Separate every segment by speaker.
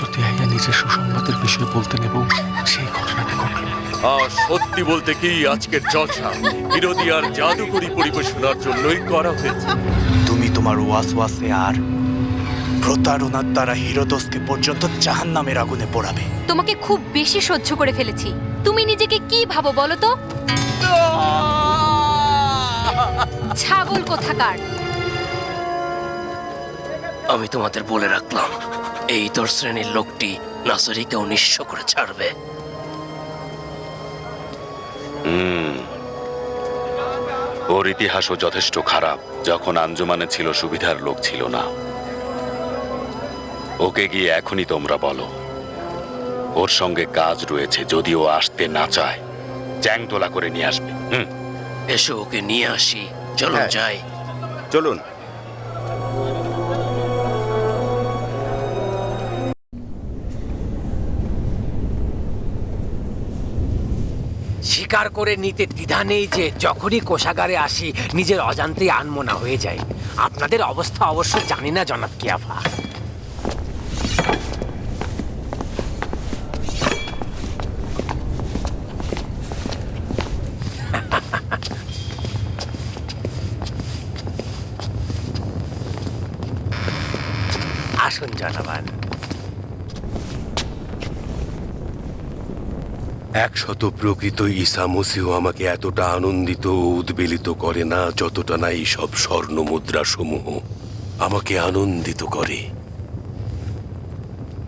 Speaker 1: ইয়াহিয়া নিজের সুসংবাদের বিষয়ে বলতেন এবং সেই ঘটনাটা ঘটল।
Speaker 2: আর সত্যি বলতে কি আজকের জলসা বিরোধী আর জাদুকরি পরিবেশনার জন্যই করা হয়েছে।
Speaker 3: তুমি তোমার ওয়াসওয়াসে আর প্রতারণার দ্বারা হিরোদসকে পর্যন্ত জাহান নামের আগুনে পোড়াবে।
Speaker 4: তোমাকে খুব বেশি সহ্য করে ফেলেছি। তুমি নিজেকে কি ভাবো বলো তো? ছাগল কোথাকার?
Speaker 5: আমি তোমাদের বলে রাখলাম এই তোর শ্রেণির লোকটি নাসরিকেও নিঃস্ব করে ছাড়বে।
Speaker 6: ওর ইতিহাসও যথেষ্ট খারাপ যখন আঞ্জুমানে ছিল সুবিধার লোক ছিল না। ওকে গিয়ে এখনই তোমরা বলো। ওর সঙ্গে কাজ রয়েছে যদি ও আসতে না চায় চ্যাং তোলা করে নিয়ে আসবে। হুম।
Speaker 5: এসো ওকে নিয়ে আসি চলো
Speaker 7: হ্যাঁ।
Speaker 5: যাই।
Speaker 7: চলুন।
Speaker 8: স্বীকার করে নিতে দ্বিধা নেই যে যখনই কোষাগারে আসি, নিজের অজান্তেই আনমনা হয়ে যায় আপনাদের অবস্থা অবশ্য জানি না, জনাব কিয়াফা।
Speaker 9: একশত প্রকৃত ঈসা মসিহ আমাকে এতটা আনন্দিত ও উদ্বেলিত করে না যতটা না এই সব স্বর্ণ মুদ্রা সমূহ আমাকে আনন্দিত করে।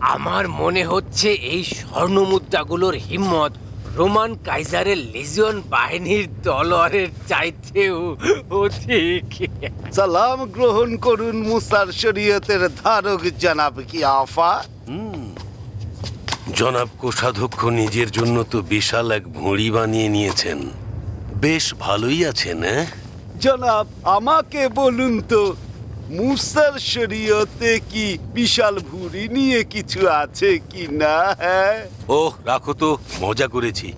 Speaker 8: আমার মনে হচ্ছে এই স্বর্ণ মুদ্রাগুলোর হিম্মত রোমান কাইজারের লিজিয়ন বাহিনীর তলোয়ারের চাইতেও অধিক।
Speaker 7: সালাম গ্রহণ করুন মুসার শরীয়তের ধারক জানাব কি আফা
Speaker 9: জনাব কোষাধ্যক্ষ নিজের জন্য তো বিশাল এক ভুঁড়ি বানিয়ে নিয়েছেন। বেশ ভালোই আছেন হ্যাঁ?
Speaker 7: জনাব আমাকে বলুন তো মুসার শরীয়তে কি বিশাল ভুঁড়ি নিয়ে কিছু আছে কি না হ্যাঁ?
Speaker 9: ওহ রাখো তো মজা করেছি।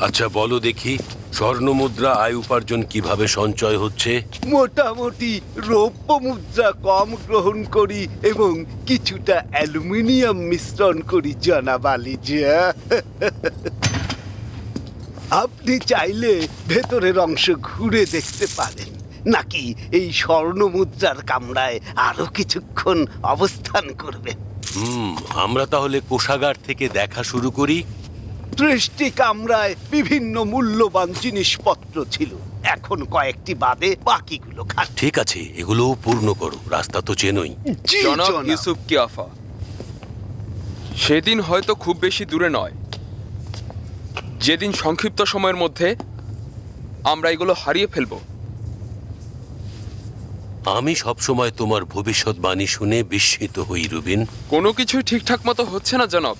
Speaker 9: আচ্ছা বলো দেখি। স্বর্ণ মুদ্রা আয় উপার্জন কীভাবে সঞ্চয় হচ্ছে?
Speaker 7: মোটামুটি রৌপ্য মুদ্রা কম গ্রহণ করি এবং কিছুটা অ্যালুমিনিয়াম মিশ্রণ করি জনাব আলী আপনি চাইলে ভেতরের অংশ ঘুরে দেখতে পারেন নাকি এই স্বর্ণ মুদ্রার কামরায় আরও কিছুক্ষণ অবস্থান করবেন?
Speaker 9: হুম আমরা তাহলে কোষাগার থেকে দেখা শুরু করি।
Speaker 7: দৃষ্টি কামরায় বিভিন্ন মূল্যবান জিনিসপত্র ছিল। এখন কয়েকটি বাদে বাকিগুলো খান
Speaker 9: ঠিক আছে এগুলোও পূর্ণ করো রাস্তা তো চেনই।
Speaker 7: জি
Speaker 10: জনাব
Speaker 7: জনাব।
Speaker 10: ইউসুফ কিয়াফা সেদিন হয়তো খুব বেশি দূরে নয়। যেদিন সংক্ষিপ্ত সময়ের মধ্যে আমরা এগুলো হারিয়ে ফেলব।
Speaker 9: আমি সবসময় তোমার ভবিষ্যৎবাণী শুনে বিস্মিত হই রুবিন।
Speaker 10: কোনো কিছুই ঠিকঠাক মতো হচ্ছে না জনাব।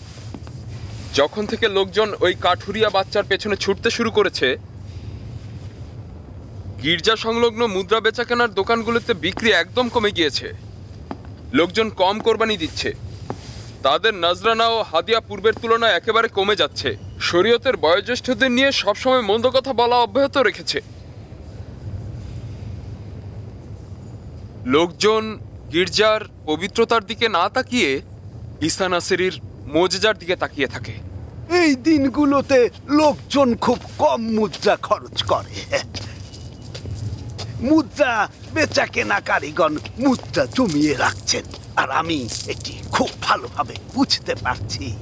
Speaker 10: যখন থেকে লোকজন ওই কাঠুরিয়া বাচ্চার পেছনে ছুটতে শুরু করেছে, গির্জা সংলগ্ন মুদ্রা বেচা কেনার দোকানগুলোতে বিক্রি একদম কমে গিয়েছে। লোকজন কম কোরবানি দিচ্ছে। তাদের নজরানা ও হাদিয়া পূর্বের তুলনায় একেবারে কমে যাচ্ছে। শরীয়তের বয়োজ্যেষ্ঠদের নিয়ে সবসময় মন্দ কথা বলা অব্যাহত রেখেছে। লোকজন গির্জার পবিত্রতার দিকে না তাকিয়ে ঈসা নাসেরির মোজেজার দিকে তাকিয়ে থাকে।
Speaker 7: এই দিনগুলোতে লোকজন খুব কম মুদ্রা খরচ করে। মুদ্রা বেচা কেনা কারিগণ মুদ্রা জমিয়ে রাখছেন। আর আমি এটি খুব ভালোভাবে বুঝতে পারছি।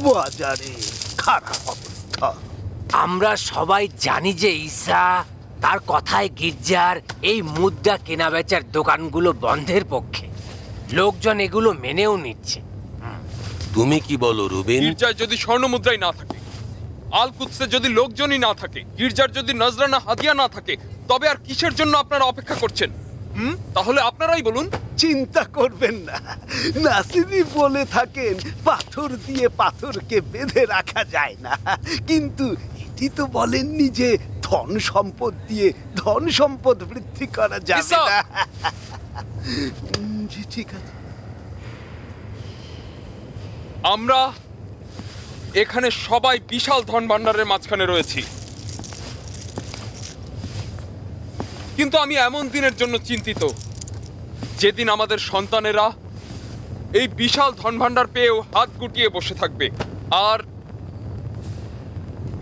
Speaker 7: বাজারে খারাপ অবস্থা।
Speaker 8: আমরা সবাই জানি যে ঈসা তার কথায় গির্জার এই মুদ্রা কেনা বেচার দোকানগুলো বন্ধের পক্ষে। লোকজন এগুলো মেনেও নিচ্ছে।
Speaker 9: তুমি কি বলো রুবিন?
Speaker 10: গির্জায় যদি স্বর্ণ মুদ্রাই না থাকে আল কুৎসে যদি লোকজনই না থাকে গির্জার যদি নজরানা হাদিয়া না থাকে তবে আর কিসের জন্য আপনারা অপেক্ষা করছেন? হুম? তাহলে আপনারাই বলুন।
Speaker 7: চিন্তা করবেন না। নাসিরি বলে থাকেন পাথর দিয়ে পাথরকে বেঁধে রাখা যায় না। কিন্তু এটি তো বলেননি যে ধন সম্পদ দিয়ে ধন সম্পদ বৃদ্ধি করা যাবে না। ঠিক আছে।
Speaker 10: আমরা এখানে সবাই বিশাল ধন ভাণ্ডারের মাঝখানে রয়েছি। কিন্তু আমি এমন দিনের জন্য চিন্তিত, যেদিন আমাদের সন্তানেরা এই বিশাল ধন ধনভাণ্ডার পেয়েও হাত গুটিয়ে বসে থাকবে। আর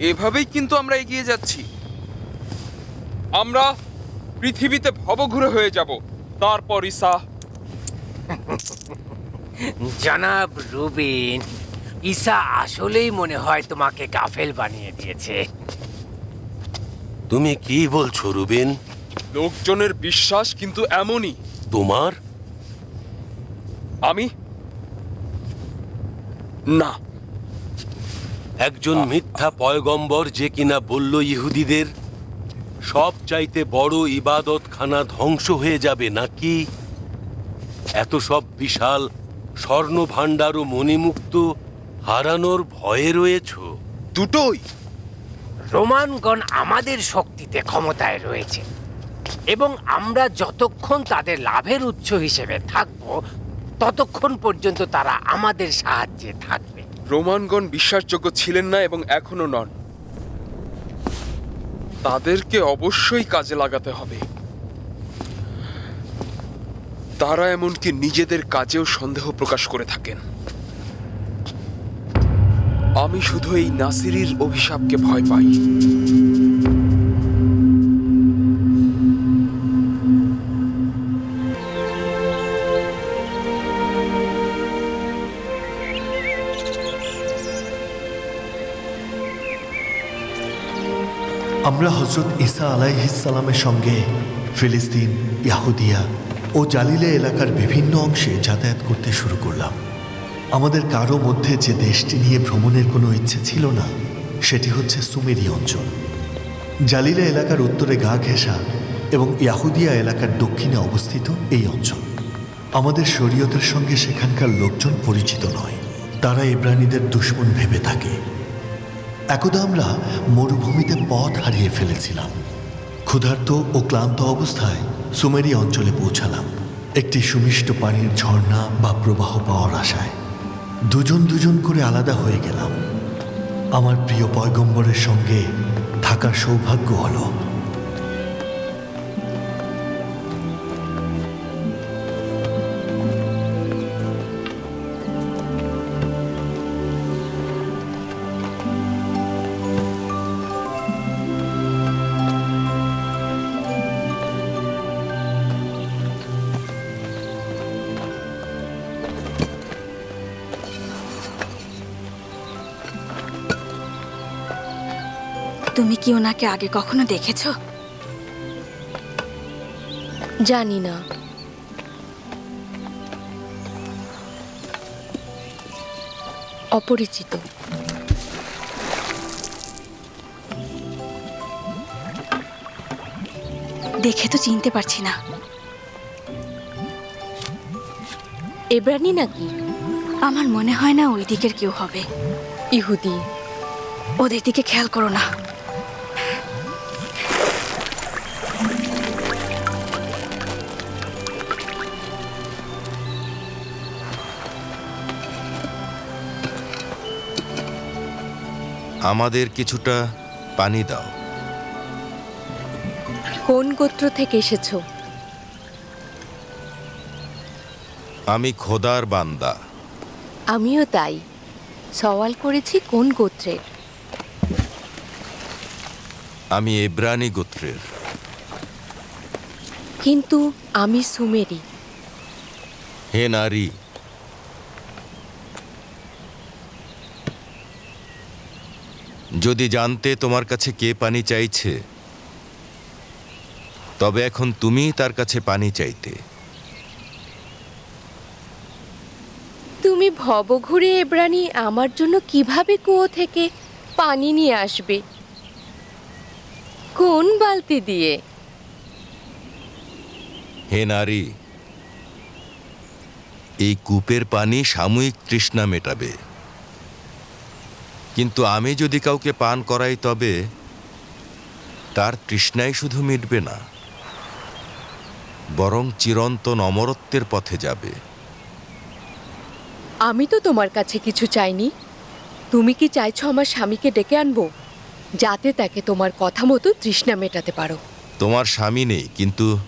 Speaker 10: এভাবেই কিন্তু আমরা এগিয়ে যাচ্ছি। আমরা পৃথিবীতে ভবঘুরে হয়ে যাব। তারপর ঈসা।
Speaker 8: জনাব রুবিন ঈসা আসলেই মনে হয় তোমাকে গাফেল বানিয়ে দিয়েছে।
Speaker 9: তুমি কি বলছো রুবিন?
Speaker 10: লোকজনের বিশ্বাস কিন্তু এমনই।
Speaker 9: তোমার?
Speaker 10: আমি? না।
Speaker 9: একজন মিথ্যা পয়গম্বর যে কিনা বলল ইহুদিদের সব চাইতে বড় ইবাদতখানা ধ্বংস হয়ে যাবে নাকি? এত সব বিশাল স্বর্ণ ভাণ্ডার ও মণিমুক্ত হারানোর ভয়ে রয়েছো?
Speaker 10: দুটোই।
Speaker 8: রোমানগণ আমাদের শক্তিতে ক্ষমতায় রয়েছে এবং আমরা যতক্ষণ তাদের লাভের উৎস হিসেবে থাকব ততক্ষণ পর্যন্ত তারা আমাদের সাহায্যে থাকবে।
Speaker 10: রোমানগণ বিশ্বাসযোগ্য ছিলেন না এবং এখনও নন। তাদেরকে অবশ্যই কাজে লাগাতে হবে। তারা এমনকি নিজেদের কাজেও সন্দেহ প্রকাশ করে থাকেন। আমি শুধু এই নাসিরির অভিশাপকে ভয় পাই।
Speaker 11: আমরা হজরত ঈসা আলাইহিসালামের সঙ্গে ফিলিস্তিন, ইয়াহুদিয়া ও জালিলে এলাকার বিভিন্ন অংশে যাতায়াত করতে শুরু করলাম। আমাদের কারও মধ্যে যে দেশটি নিয়ে ভ্রমণের কোনো ইচ্ছে ছিল না, সেটি হচ্ছে সুমেরি অঞ্চল। জালিলা এলাকার উত্তরে গা ঘেঁষা এবং ইয়াহুদিয়া এলাকার দক্ষিণে অবস্থিত এই অঞ্চল। আমাদের শরীয়তের সঙ্গে সেখানকার লোকজন পরিচিত নয়। তারা ইব্রানিদের দুশ্মন ভেবে থাকে। একদা আমরা মরুভূমিতে পথ হারিয়ে ফেলেছিলাম। ক্ষুধার্ত ও ক্লান্ত অবস্থায় সুমেরি অঞ্চলে পৌঁছালাম। একটি সুমিষ্ট পানির ঝর্ণা বা প্রবাহ পাওয়ার আশায়। দুজন দুজন করে আলাদা হয়ে গেলাম। আমার প্রিয় পয়গম্বরের সঙ্গে থাকার সৌভাগ্য হলো।
Speaker 4: তুমি কি ওনাকে আগে কখনো দেখেছ?
Speaker 12: জানি না। অপরিচিত।
Speaker 4: দেখে তো চিনতে পারছি না।
Speaker 12: এব্রানি নাকি?
Speaker 4: আমার মনে হয় না ওই দিকের কেউ হবে।
Speaker 12: ইহুদি।
Speaker 4: ওদের দিকে খেয়াল করো না।
Speaker 13: আমাদের কিছুটা পানি দাও।
Speaker 12: কোন গোত্র থেকে এসেছ?
Speaker 13: আমি খোদার বান্দা।
Speaker 12: আমিও তাই। সওয়াল করেছি কোন গোত্রের?
Speaker 13: আমি এব্রানি গোত্রের।
Speaker 12: কিন্তু আমি সুমেরি।
Speaker 13: হে নারী যদি জানতে তোমার কাছে কে পানি চাইছে তবে এখন তুমি তার কাছে পানি চাইতে।
Speaker 12: তুমি ভবঘুরে এব্রানি আমার জন্য কীভাবে কুয়ো থেকে পানি নিয়ে আসবে? কোন বালতি দিয়ে?
Speaker 13: হে নারী এই কূপের পানি সাময়িক তৃষ্ণা মেটাবে। কিন্তু আমি যদি কাউকে পান করাই তবে তার তৃষ্ণাই শুধু মিটবে না বরং চিরন্তন অমরত্বের পথে যাবে।
Speaker 12: আমি তো তোমার কাছে কিছু চাইনি। তুমি কি চাইছো আমার স্বামীকে ডেকে আনব? যাতে তাকে তোমার কথা মতো তৃষ্ণা মেটাতে পারো।
Speaker 13: তোমার স্বামী নেই কিন্তু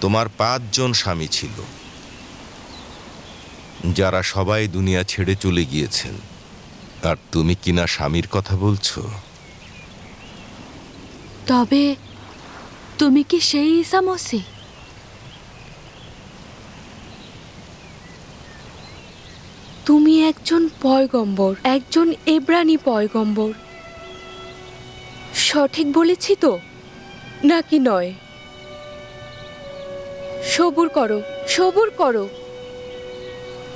Speaker 13: তোমার পাঁচজন স্বামী ছিল। যারা সবাই দুনিয়া ছেড়ে চলে গিয়েছেন। আর তুমি কিনা স্বামীর কথা বলছো?
Speaker 4: তবে তুমি কি সেই ঈসা মসি
Speaker 12: তুমি একজন পয়গম্বর, একজন এব্রানি পয়গম্বর। সঠিক বলেছি তো, নাকি নয়? সবুর করো সবুর করো।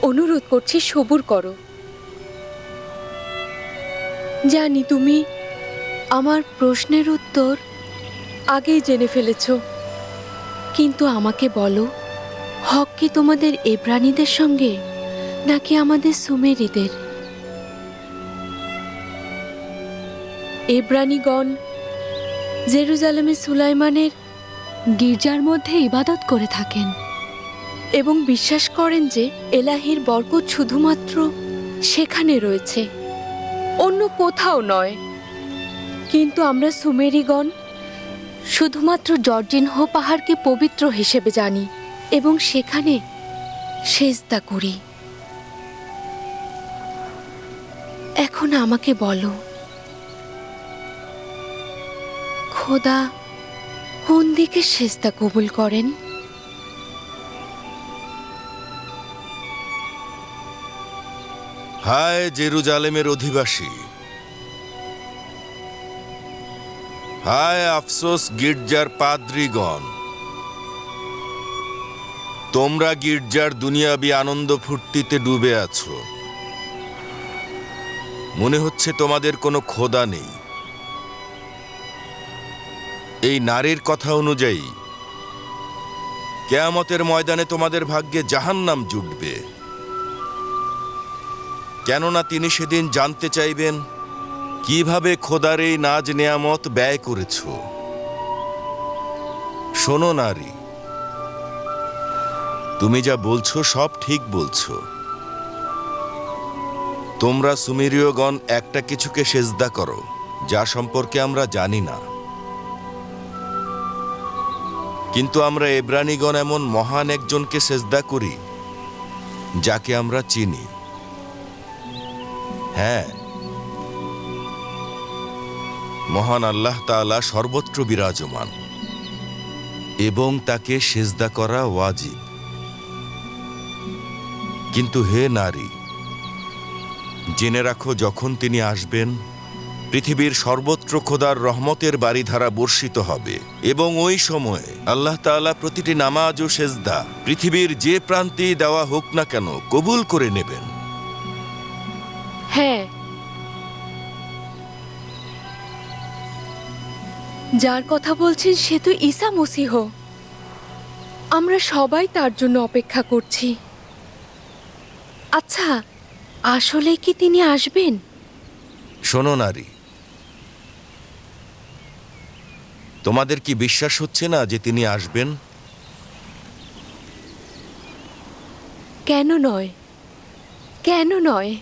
Speaker 12: অনুরোধ করছি, সবুর করো। জানি তুমি আমার প্রশ্নের উত্তর আগেই জেনে ফেলেছ, কিন্তু আমাকে বলো, হক কি তোমাদের এব্রানিদের সঙ্গে, নাকি আমাদের সুমেরিদের? এব্রানিগণ জেরুজালেমে সুলাইমানের
Speaker 4: গির্জার মধ্যে ইবাদত করে থাকেন।
Speaker 12: এবং বিশ্বাস করেন যে এলাহির বরকত শুধুমাত্র সেখানে রয়েছে, অন্য কোথাও নয়। কিন্তু আমরা সুমেরিগণ শুধুমাত্র জর্জিনহো পাহাড়কে পবিত্র হিসেবে জানি এবং সেখানে সেজদা করি। এখন আমাকে বলো, খোদা কোন দিকে সেজদা কবুল করেন?
Speaker 13: হায় জেরুজালেমের অধিবাসী। হায় আফসোস গির্জার পাদ্রীগণ। তোমরা গির্জার দুনিয়াবি আনন্দ ফুর্তিতে ডুবে আছো। মনে হচ্ছে তোমাদের কোনো খোদা নেই। এই নারীর কথা অনুযায়ী, কেয়ামতের ময়দানে তোমাদের ভাগ্যে জাহান্নাম জুটবে। কেননা তিনি সেদিন জানতে চাইবেন, কীভাবে খোদার এই নাজ নেয়ামত ব্যয় করেছ। শোনো নারী, তুমি যা বলছো সব ঠিক বলছো। তোমরা সুমেরীয়গণ একটা কিছুকে সেজদা করো, যা সম্পর্কে আমরা জানি না। কিন্তু আমরা এব্রানিগণ এমন মহান একজনকে সেজদা করি, যাকে আমরা চিনি। হ্যাঁ। মহান আল্লাহ তাআলা সর্বত্র বিরাজমান এবং তাকে সেজদা করা ওয়াজিব। কিন্তু হে নারী, জেনে রাখো, যখন তিনি আসবেন পৃথিবীর সর্বত্র খোদার রহমতের বাড়িধারা বর্ষিত হবে এবং ওই সময়ে আল্লাহ তাআলা প্রতিটি নামাজ ও সেজদা পৃথিবীর যে প্রান্তে দেওয়া হোক না কেন কবুল করে নেবেন।
Speaker 12: হ্যাঁ। যার কথা বলছেন সে তো ঈসা মসিহ। আমরা সবাই তার জন্য অপেক্ষা করছি। আচ্ছা আসলে কি তিনি আসবেন?
Speaker 13: শোনো নারী তোমাদের কি বিশ্বাস হচ্ছে না যে তিনি আসবেন?
Speaker 12: কেন নয়? কেন নয়?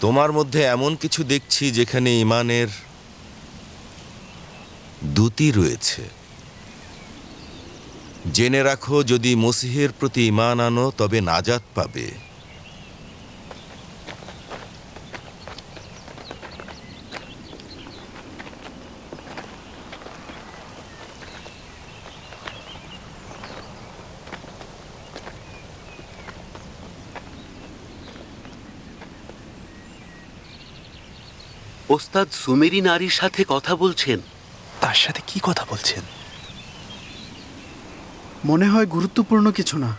Speaker 13: তোমার মধ্যে এমন কিছু দেখছি যেখানে ইমানের দুটি রয়েছে। জেনে রাখো যদি মসিহের প্রতি ইমান আনো তবে নাজাত পাবে।
Speaker 7: ওস্তাদ সুমেরি নারীর সাথে কথা বলছেন।
Speaker 3: তার সাথে কি কথা বলছেন?
Speaker 14: মনে হয় গুরুত্বপূর্ণ কিছু না।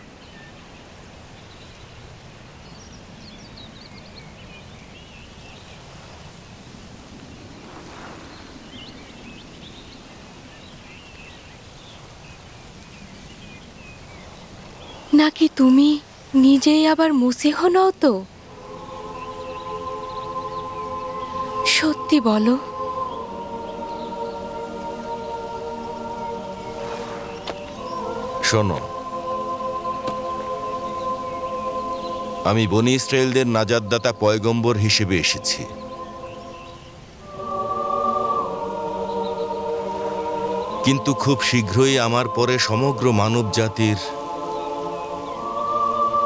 Speaker 12: নাকি তুমি নিজেই আবার মুসিহ নও তো? সত্যি বলো।
Speaker 13: শোনো। আমি বনি ইসরায়েলদের নাজাদদাতা পয়গম্বর হিসেবে এসেছি। কিন্তু খুব শীঘ্রই আমার পরে সমগ্র মানব জাতির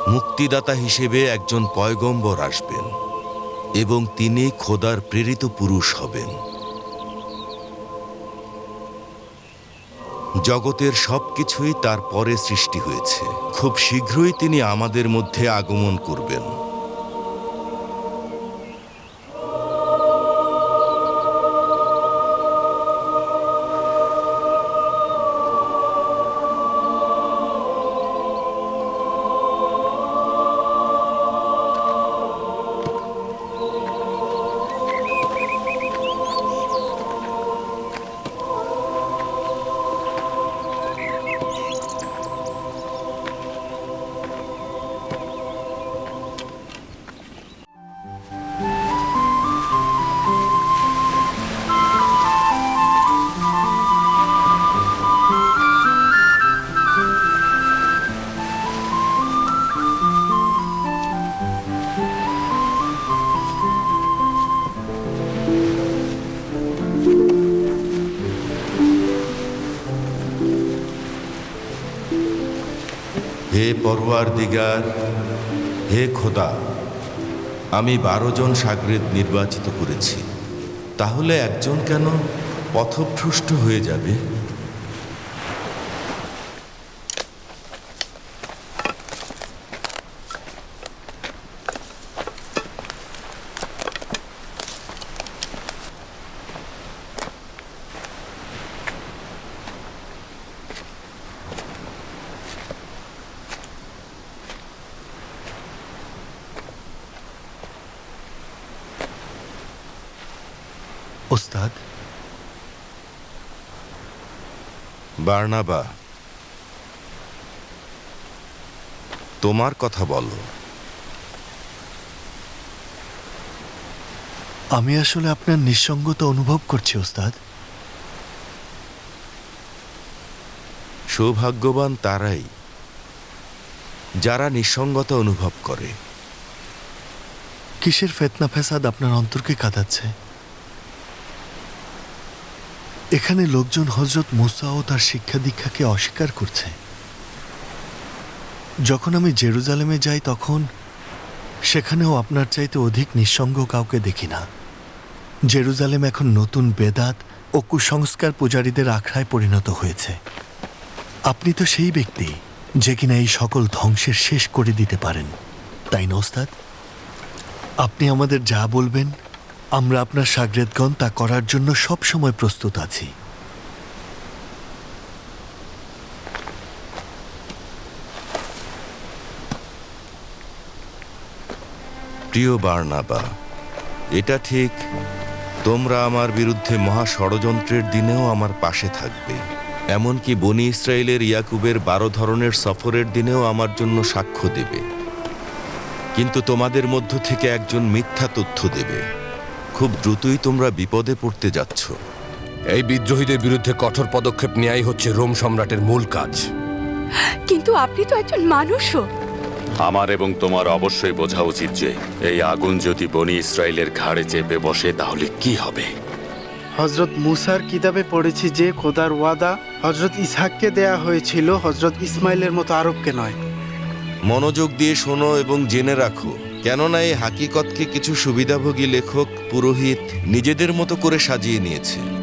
Speaker 13: মুক্তিদাতা হিসেবে একজন পয়গম্বর আসবেন। এবং তিনি খোদার প্রেরিত পুরুষ হবেন। জগতের সবকিছুই তার পরে সৃষ্টি হয়েছে। খুব শীঘ্রই তিনি আমাদের মধ্যে আগমন করবেন। হে পরোয়ার দিগার, হে খোদা, আমি বারো জন সাগরেদ নির্বাচিত করেছি। তাহলে একজন কেন পথভ্রষ্ট হয়ে যাবে?
Speaker 11: ওস্তাদ?
Speaker 13: বার্নাবা তোমার কথা বলো।
Speaker 11: আমি আসলে আপনার নিঃসঙ্গতা অনুভব করছি ওস্তাদ।
Speaker 13: সৌভাগ্যবান তারাই যারা নিঃসঙ্গতা অনুভব করে।
Speaker 11: কিসের ফেতনা ফেসাদ আপনার অন্তরকে কাঁদাচ্ছে? এখানে লোকজন হজরত মুসা ও তার শিক্ষা দীক্ষাকে অস্বীকার করছে। যখন আমি জেরুজালেমে যাই তখন সেখানেও আপনার চাইতে অধিক নিঃসঙ্গ কাউকে দেখি না। জেরুজালেম এখন নতুন বেদাত ও কুসংস্কার পূজারীদের আখড়ায় পরিণত হয়েছে। আপনি তো সেই ব্যক্তি যে কিনা এই সকল ধ্বংসের শেষ করে দিতে পারেন। তাই না, ওস্তাদ? আপনি আমাদের যা বলবেন আমরা আপনার সাগরেদগণ তা করার জন্য সব সময় প্রস্তুত আছি।
Speaker 13: প্রিয় বার্নাবা, এটা ঠিক, তোমরা আমার বিরুদ্ধে মহা ষড়যন্ত্রের দিনেও আমার পাশে থাকবে। এমনকি বনি ইসরায়েলের ইয়াকুবের বারো ধরনের সফরের দিনেও আমার জন্য সাক্ষ্য দেবে। কিন্তু তোমাদের মধ্য থেকে একজন মিথ্যা তথ্য দেবে। খুব দ্রুতই তোমরা বিপদে পড়তে যাচ্ছ।
Speaker 9: এই বিদ্রোহীদের বিরুদ্ধে কঠোর পদক্ষেপ নেয়াই হচ্ছে রোম সম্রাটের মূল কাজ।
Speaker 12: কিন্তু আপনি তো একজন মানুষও।
Speaker 6: আমার এবং তোমার অবশ্যই বোঝা উচিত যে এই আগুন যদি বনি ইসরায়েলের ঘাড়ে চেপে বসে তাহলে কি হবে?
Speaker 14: হজরত মুসার কিতাবে পড়েছি যে খোদার ওয়াদা হজরত ইসহাককে দেয়া হয়েছিল হজরত ইসমাইলের মতো আরবকে নয়।
Speaker 13: মনোযোগ দিয়ে শোনো এবং জেনে রাখো কেননা এই হাকিকতকে কিছু সুবিধাভোগী লেখক পুরোহিত নিজেদের মতো করে সাজিয়ে নিয়েছে।